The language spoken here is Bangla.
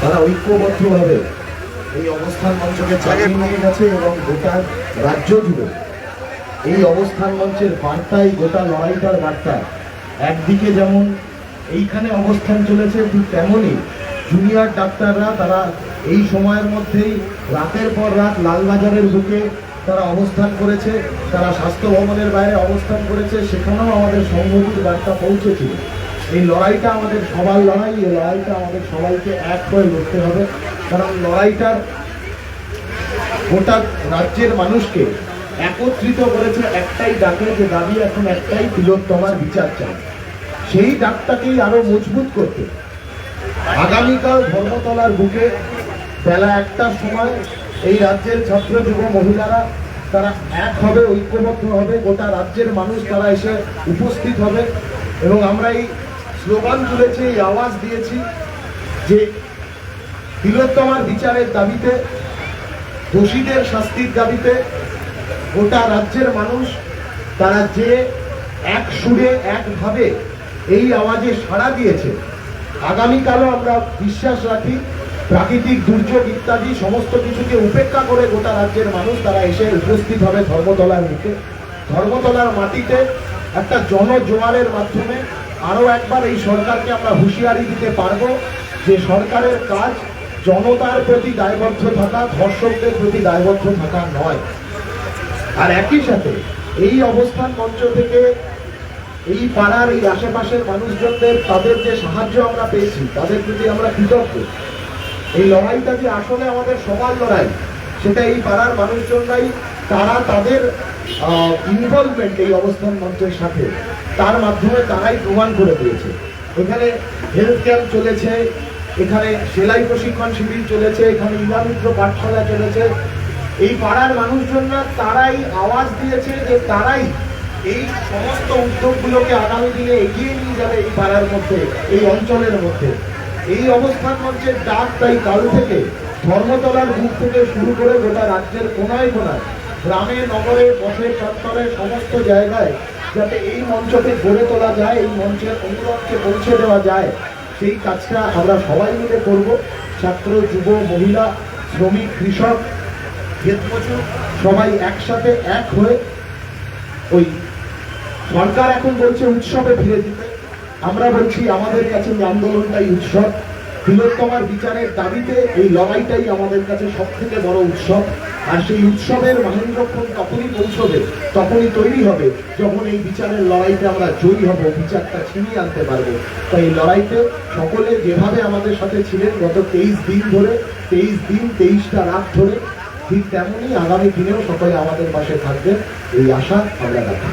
তারা ঐক্যবদ্ধভাবে এই অবস্থান মঞ্চকে চালিয়ে নিয়ে গেছে এবং গোটা রাজ্য জুড়ে। এই অবস্থান মঞ্চের বার্তাই গোটা লড়াইটার বার্তা। একদিকে যেমন এইখানে অবস্থান চলেছে ঠিক তেমনই জুনিয়র ডাক্তাররা তারা এই সময়ের মধ্যেই রাতের পর রাত লালবাজারের বুকে তারা অবস্থান করেছে তারা স্বাস্থ্য ভবনের বাইরে অবস্থান করেছে সেখানেও আমাদের সংহতির বার্তা পৌঁছেছিল। এই লড়াইটা আমাদের সবার লড়াই, এই লড়াইটা আমাদের সবাইকে এক হয়ে লড়তে হবে। কারণ লড়াইটার গোটা রাজ্যের মানুষকে একত্রিত করেছে একটাই ডাকে, যে দাবি এখন একটাই তিলোত্তমার বিচার চাই। সেই ডাকটাকেই আরও মজবুত করতে। আগামীকাল ধর্মতলার বুকে বেলা একটার সময় এই রাজ্যের ছাত্র যুব মহিলারা তারা এক হবে, ঐক্যবদ্ধ হবে। গোটা রাজ্যের মানুষ তারা এসে উপস্থিত হবে। এবং আমরা এই স্লোগান তুলেছি, এই আওয়াজ দিয়েছি যে তিলোত্তমার বিচারের দাবিতে, দোষীদের শাস্তির দাবিতে গোটা রাজ্যের মানুষ তারা যে এক সুরে, একভাবে এই আওয়াজে সাড়া দিয়েছে। আগামীকালও আমরা বিশ্বাস রাখি, প্রাকৃতিক দুর্যোগ ইত্যাদি সমস্ত কিছুকে উপেক্ষা করে গোটা রাজ্যের মানুষ তারা এসে উপস্থিত হবে ধর্মতলার মুখে। ধর্মতলার মাটিতে একটা জনজোয়ারের মাধ্যমে আরও একবার এই সরকারকে আমরা হুঁশিয়ারি দিতে পারব যে সরকারের কাজ জনতার প্রতি দায়বদ্ধ থাকা, ধর্ষকদের প্রতি দায়বদ্ধ থাকা নয়। আর একই সাথে এই অবস্থান মঞ্চ থেকে এই পাড়ার, এই আশেপাশের মানুষজনদের, তাদের যে সাহায্য আমরা পেয়েছি, তাদের প্রতি আমরা কৃতজ্ঞ। এই লড়াইটা যে আসলে আমাদের সবার লড়াই, সেটা এই পাড়ার মানুষজনরাই, তারা তাদের ইনভলভমেন্ট এই অবস্থান মঞ্চের সাথে তার মাধ্যমে তারাই প্রমাণ করে দিয়েছে। এখানে হেলথ ক্যাম্প চলেছে, এখানে সেলাই প্রশিক্ষণ শিবির চলেছে, এখানে ইলামিত্র পাঠশালা চলেছে। এই পাড়ার মানুষজনরা তারাই আওয়াজ দিয়েছে যে তারাই এই সমস্ত উদ্যোগগুলোকে আগামী দিনে এগিয়ে নিয়ে যাবে এই পাড়ার মধ্যে, এই অঞ্চলের মধ্যে। এই অবস্থান মঞ্চের ডাক তাই কাল থেকে, ধর্মতলার বুক থেকে শুরু করে গোটা রাজ্যের কোনায় কোনায়, গ্রামে, নগরে পথে চত্বরে, সমস্ত জায়গায় যাতে এই মঞ্চকে গড়ে তোলা যায়, এই মঞ্চের অনুরোধকে পৌঁছে দেওয়া যায়, সেই কাজটা আমরা সবাই মিলে করব। ছাত্র, যুব, মহিলা, শ্রমিক, কৃষক ক্ষেতমজুর সবাই একসাথে এক হয়ে ওই সরকার এখন বলছে উৎসবে ফিরে দিতে। আমরা বলছি, আমাদের কাছে আন্দোলনটাই উৎসব তিলোত্তমার বিচারের দাবিতে এই লড়াইটাই আমাদের কাছে সব থেকে বড় উৎসব। আর সেই উৎসবের মহেন্দ্রক্ষণ তখনই পৌঁছবে, তখনই তৈরি হবে, যখন এই বিচারের লড়াইতে আমরা জয়ী হব, বিচারটা ছিনিয়ে আনতে পারব। তাই এই লড়াইতে সকলে যেভাবে আমাদের সাথে ছিলেন গত তেইশ দিন ধরে, তেইশ দিন, তেইশটা রাত ধরে, ঠিক তেমনই আগামী দিনেও সকলে আমাদের পাশে থাকবেন, এই আশা আমরা রাখি।